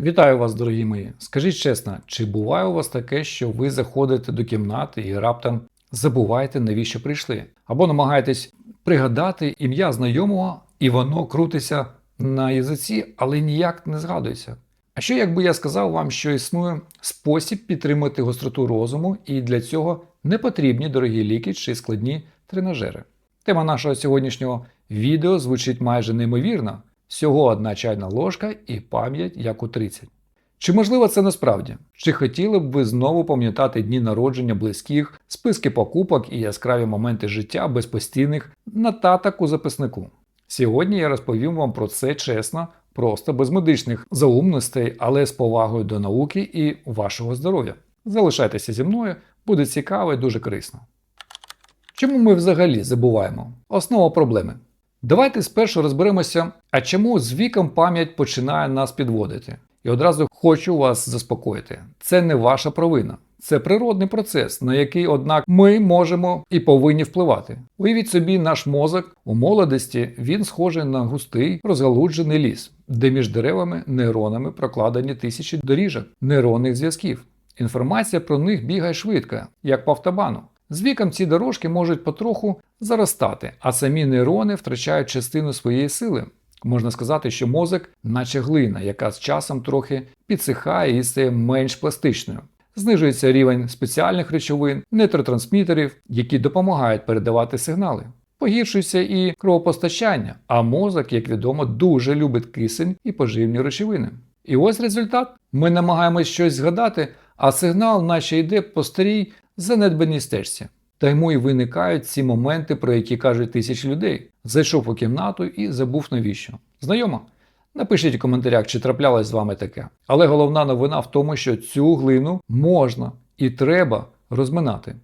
Вітаю вас, дорогі мої. Скажіть чесно, чи буває у вас таке, що ви заходите до кімнати і раптом забуваєте, навіщо прийшли? Або намагаєтесь пригадати ім'я знайомого, і воно крутиться на язиці, але ніяк не згадується. А що якби я сказав вам, що існує спосіб підтримати гостроту розуму, і для цього не потрібні дорогі ліки чи складні тренажери? Тема нашого сьогоднішнього відео звучить майже неймовірно. Всього одна чайна ложка і пам'ять як у 30. Чи можливо це насправді? Чи хотіли б ви знову пам'ятати дні народження близьких, списки покупок і яскраві моменти життя без постійних нататок у записнику? Сьогодні я розповім вам про це чесно, просто без медичних заумностей, але з повагою до науки і вашого здоров'я. Залишайтеся зі мною, буде цікаво і дуже корисно. Чому ми взагалі забуваємо? Основа проблеми. Давайте спершу розберемося, а чому з віком пам'ять починає нас підводити. І одразу хочу вас заспокоїти: це не ваша провина. Це природний процес, на який, однак, ми можемо і повинні впливати. Уявіть собі, наш мозок у молодості він схожий на густий розгалуджений ліс, де між деревами нейронами прокладені тисячі доріжок нейронних зв'язків. Інформація про них бігає швидко, як по автобану. З віком ці дорожки можуть потроху заростати, а самі нейрони втрачають частину своєї сили. Можна сказати, що мозок, наче глина, яка з часом трохи підсихає і стає менш пластичною. Знижується рівень спеціальних речовин, нейротрансмітерів, які допомагають передавати сигнали. Погіршується і кровопостачання, а мозок, як відомо, дуже любить кисень і поживні речовини. І ось результат: ми намагаємось щось згадати, а сигнал наче йде по старій занедбаній стежці. Та йому і виникають ці моменти, про які кажуть тисячі людей. Зайшов у кімнату і забув навіщо. Знайомо? Напишіть у коментарях, чи траплялось з вами таке. Але головна новина в тому, що цю глину можна і треба розминати.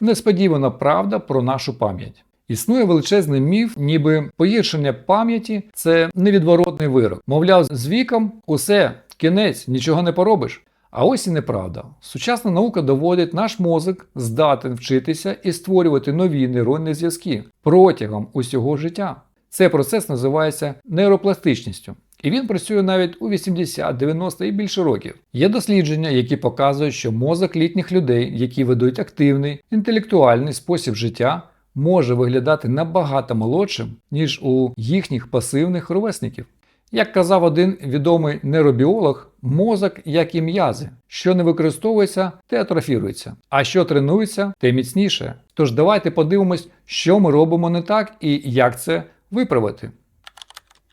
Несподівана правда про нашу пам'ять. Існує величезний міф, ніби погіршення пам'яті це невідворотний вирок. Мовляв, з віком усе, кінець, нічого не поробиш. А ось і неправда. Сучасна наука доводить наш мозок здатен вчитися і створювати нові нейронні зв'язки протягом усього життя. Цей процес називається нейропластичністю. І він працює навіть у 80, 90 і більше років. Є дослідження, які показують, що мозок літніх людей, які ведуть активний, інтелектуальний спосіб життя, може виглядати набагато молодшим, ніж у їхніх пасивних ровесників. Як казав один відомий нейробіолог, мозок, як і м'язи, що не використовується, те атрофірується, а що тренується, те міцніше. Тож давайте подивимось, що ми робимо не так і як це виправити.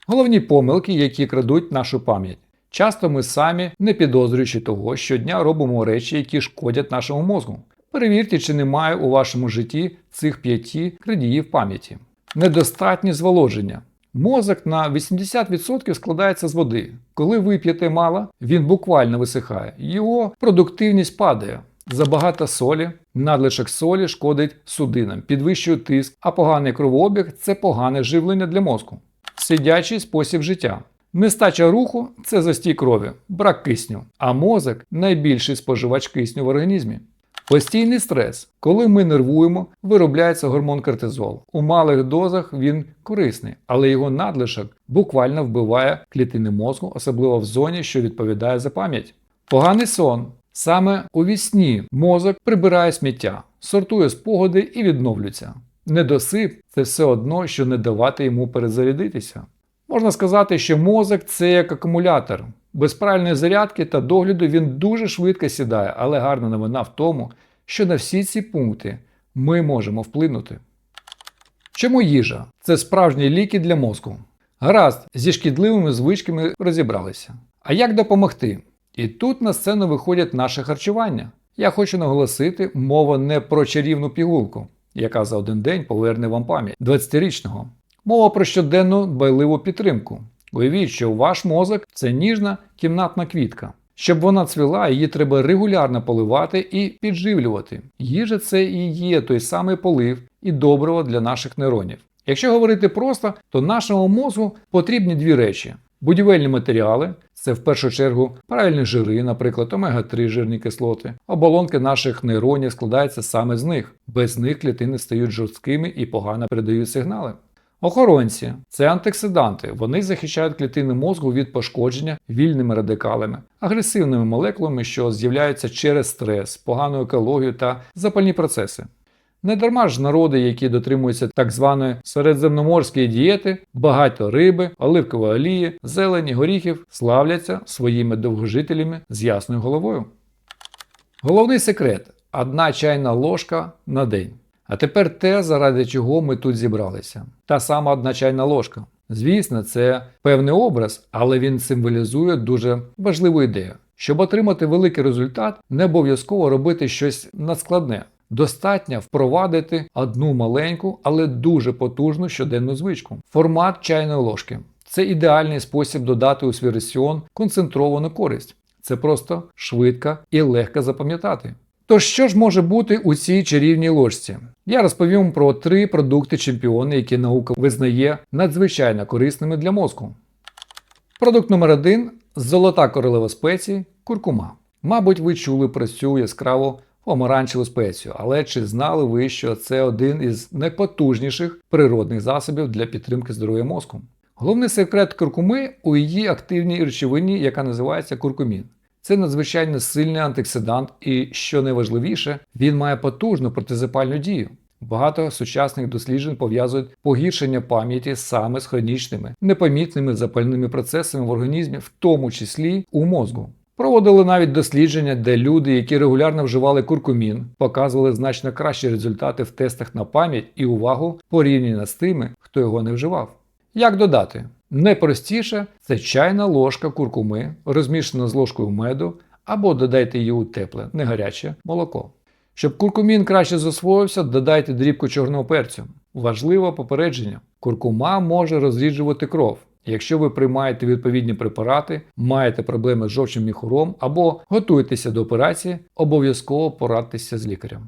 Головні помилки, які крадуть нашу пам'ять. Часто ми самі, не підозрюючи того, щодня робимо речі, які шкодять нашому мозку. Перевірте, чи немає у вашому житті цих п'яти крадіїв пам'яті. Недостатнє зволоження. Мозок на 80% складається з води. Коли ви п'єте мало, він буквально висихає. Його продуктивність падає. Забагато солі, надлишок солі шкодить судинам, підвищує тиск, а поганий кровообіг це погане живлення для мозку. Сидячий спосіб життя. Нестача руху це застій крові, брак кисню, а мозок найбільший споживач кисню в організмі. Постійний стрес. Коли ми нервуємо, виробляється гормон кортизол. У малих дозах він корисний, але його надлишок буквально вбиває клітини мозку, особливо в зоні, що відповідає за пам'ять. Поганий сон. Саме у вісні мозок прибирає сміття, сортує спогади і відновлюється. Недосип це все одно, що не давати йому перезарядитися. Можна сказати, що мозок це як акумулятор. Без правильної зарядки та догляду він дуже швидко сідає, але гарна новина в тому, що на всі ці пункти ми можемо вплинути. Чому їжа? Це справжні ліки для мозку. Гаразд, зі шкідливими звичками розібралися. А як допомогти? І тут на сцену виходять наше харчування. Я хочу наголосити, мова не про чарівну пігулку, яка за один день поверне вам пам'ять 20-річного. Мова про щоденну дбайливу підтримку. Уявіть, що ваш мозок це ніжна кімнатна квітка. Щоб вона цвіла, її треба регулярно поливати і підживлювати. Їжа це і є той самий полив і добриво для наших нейронів. Якщо говорити просто, то нашому мозку потрібні дві речі: будівельні матеріали, це в першу чергу правильні жири, наприклад, омега-3 жирні кислоти. Оболонки наших нейронів складаються саме з них. Без них клітини стають жорсткими і погано передають сигнали. Охоронці це антиоксиданти. Вони захищають клітини мозку від пошкодження вільними радикалами, агресивними молекулами, що з'являються через стрес, погану екологію та запальні процеси. Не дарма ж народи, які дотримуються так званої середземноморської дієти, багато риби, оливкової олії, зелені, горіхів, славляться своїми довгожителями з ясною головою. Головний секрет одна чайна ложка на день. А тепер те, заради чого ми тут зібралися. Та сама одна чайна ложка. Звісно, це певний образ, але він символізує дуже важливу ідею. Щоб отримати великий результат, не обов'язково робити щось надскладне. Достатньо впровадити одну маленьку, але дуже потужну щоденну звичку. Формат чайної ложки. Це ідеальний спосіб додати у свій раціон концентровану користь. Це просто швидко і легко запам'ятати. Тож що ж може бути у цій чарівній ложці? Я розповім про три продукти чемпіони, які наука визнає надзвичайно корисними для мозку. Продукт номер один золота королева спеції куркума. Мабуть, ви чули про цю яскраву помаранчеву спецію, але чи знали ви, що це один із найпотужніших природних засобів для підтримки здоров'я мозку? Головний секрет куркуми у її активній речовині, яка називається куркумін. Це надзвичайно сильний антиоксидант, і що найважливіше, він має потужну протизапальну дію. Багато сучасних досліджень пов'язують погіршення пам'яті саме з хронічними, непомітними запальними процесами в організмі, в тому числі у мозку. Проводили навіть дослідження, де люди, які регулярно вживали куркумін, показували значно кращі результати в тестах на пам'ять і увагу порівняно з тими, хто його не вживав. Як додати? Найпростіше це чайна ложка куркуми, розмішана з ложкою меду, або додайте її у тепле, не гаряче молоко. Щоб куркумін краще засвоївся, додайте дрібку чорного перцю. Важливе попередження: куркума може розріджувати кров. Якщо ви приймаєте відповідні препарати, маєте проблеми з жовчним міхуром або готуєтеся до операції, обов'язково порадьтеся з лікарем.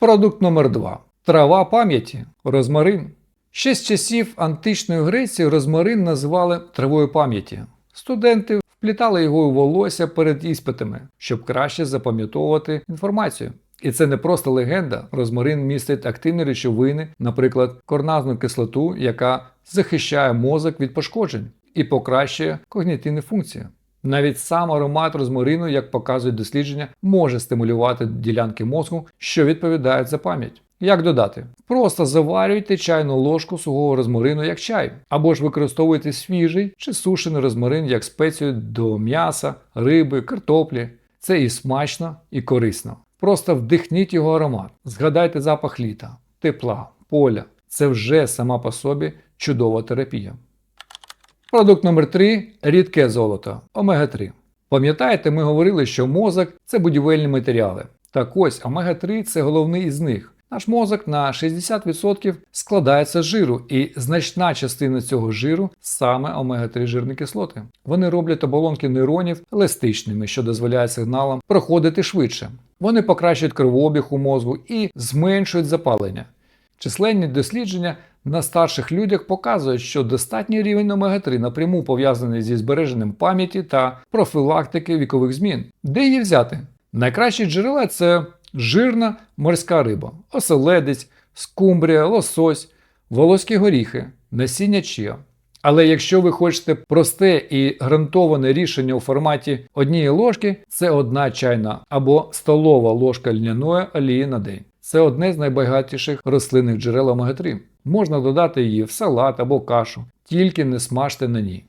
Продукт номер 2 Трава пам'яті розмарин. Ще з часів античної Греції розмарин називали травою пам'яті. Студенти вплітали його у волосся перед іспитами, щоб краще запам'ятовувати інформацію. І це не просто легенда. Розмарин містить активні речовини, наприклад, корназну кислоту, яка захищає мозок від пошкоджень і покращує когнітивні функції. Навіть сам аромат розмарину, як показують дослідження, може стимулювати ділянки мозку, що відповідають за пам'ять. Як додати? Просто заварюйте чайну ложку сухого розмарину як чай, або ж використовуйте свіжий чи сушений розмарин як спецію до м'яса, риби, картоплі. Це і смачно, і корисно. Просто вдихніть його аромат, згадайте запах літа, тепла, поля. Це вже сама по собі чудова терапія. Продукт номер 3 рідке золото омега-3. Пам'ятаєте, ми говорили, що мозок це будівельні матеріали. Так ось омега-3 це головний із них. Наш мозок на 60% складається з жиру, і значна частина цього жиру саме омега-3 жирні кислоти. Вони роблять оболонки нейронів еластичними, що дозволяє сигналам проходити швидше. Вони покращують кровообіг у мозку і зменшують запалення. Численні дослідження на старших людях показують, що достатній рівень омега-3 напряму пов'язаний зі збереженням пам'яті та профілактики вікових змін. Де її взяти? Найкращі джерела це жирна морська риба, оселедець, скумбрія, лосось, волоські горіхи, насіння чия. Але якщо ви хочете просте і гарантоване рішення у форматі однієї ложки, це одна чайна або столова ложка льняної олії на день. Це одне з найбагатіших рослинних джерел омега-3. Можна додати її в салат або кашу, тільки не смажте на ній.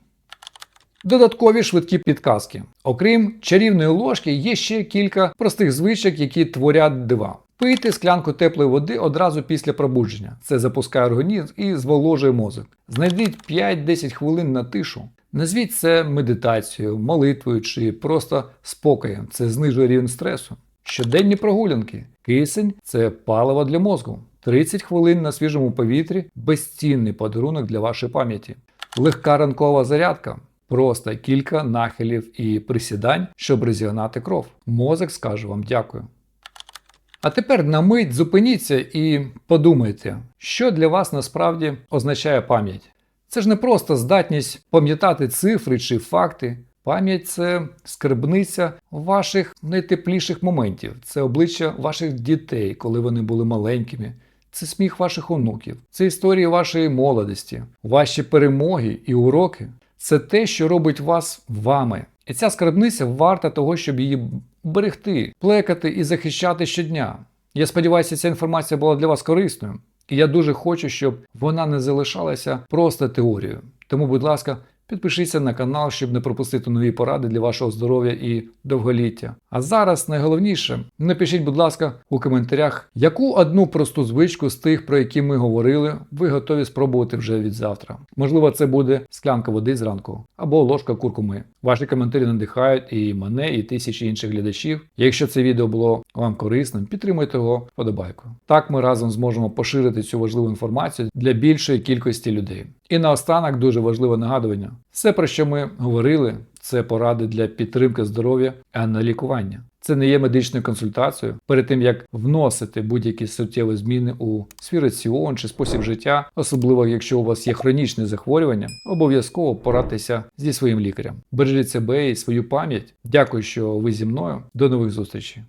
Додаткові швидкі підказки. Окрім чарівної ложки, є ще кілька простих звичок, які творять дива. Пийте склянку теплої води одразу після пробудження. Це запускає організм і зволожує мозок. Знайдіть 5-10 хвилин на тишу. Назвіть це медитацією, молитвою чи просто спокоєм. Це знижує рівень стресу. Щоденні прогулянки. Кисень це паливо для мозку. 30 хвилин на свіжому повітрі безцінний подарунок для вашої пам'яті. Легка ранкова зарядка. Просто кілька нахилів і присідань, щоб розігнати кров. Мозок скаже вам дякую. А тепер на мить зупиніться і подумайте, що для вас насправді означає пам'ять. Це ж не просто здатність пам'ятати цифри чи факти. Пам'ять це скарбниця ваших найтепліших моментів, це обличчя ваших дітей, коли вони були маленькими. це сміх ваших онуків, це історії вашої молодості, ваші перемоги і уроки. Це те, що робить вас вами. І ця скарбниця варта того, щоб її берегти, плекати і захищати щодня. Я сподіваюся, ця інформація була для вас корисною. І я дуже хочу, щоб вона не залишалася просто теорією. Тому, будь ласка, підпишіться на канал, щоб не пропустити нові поради для вашого здоров'я і довголіття. А зараз найголовніше, напишіть, будь ласка, у коментарях, яку одну просту звичку з тих, про які ми говорили, ви готові спробувати вже від завтра. Можливо, це буде склянка води зранку або ложка куркуми. Ваші коментарі надихають і мене, і тисячі інших глядачів. Якщо це відео було вам корисним, підтримуйте його вподобайкою. Так ми разом зможемо поширити цю важливу інформацію для більшої кількості людей. І наостанок дуже важливе нагадування: все, про що ми говорили, це поради для підтримки здоров'я, а не лікування. Це не є медичною консультацією. Перед тим як вносити будь-які суттєві зміни у свій раціон чи спосіб життя, особливо якщо у вас є хронічне захворювання, обов'язково порадьтеся зі своїм лікарем. Бережіть себе і свою пам'ять. Дякую, що ви зі мною. До нових зустрічей.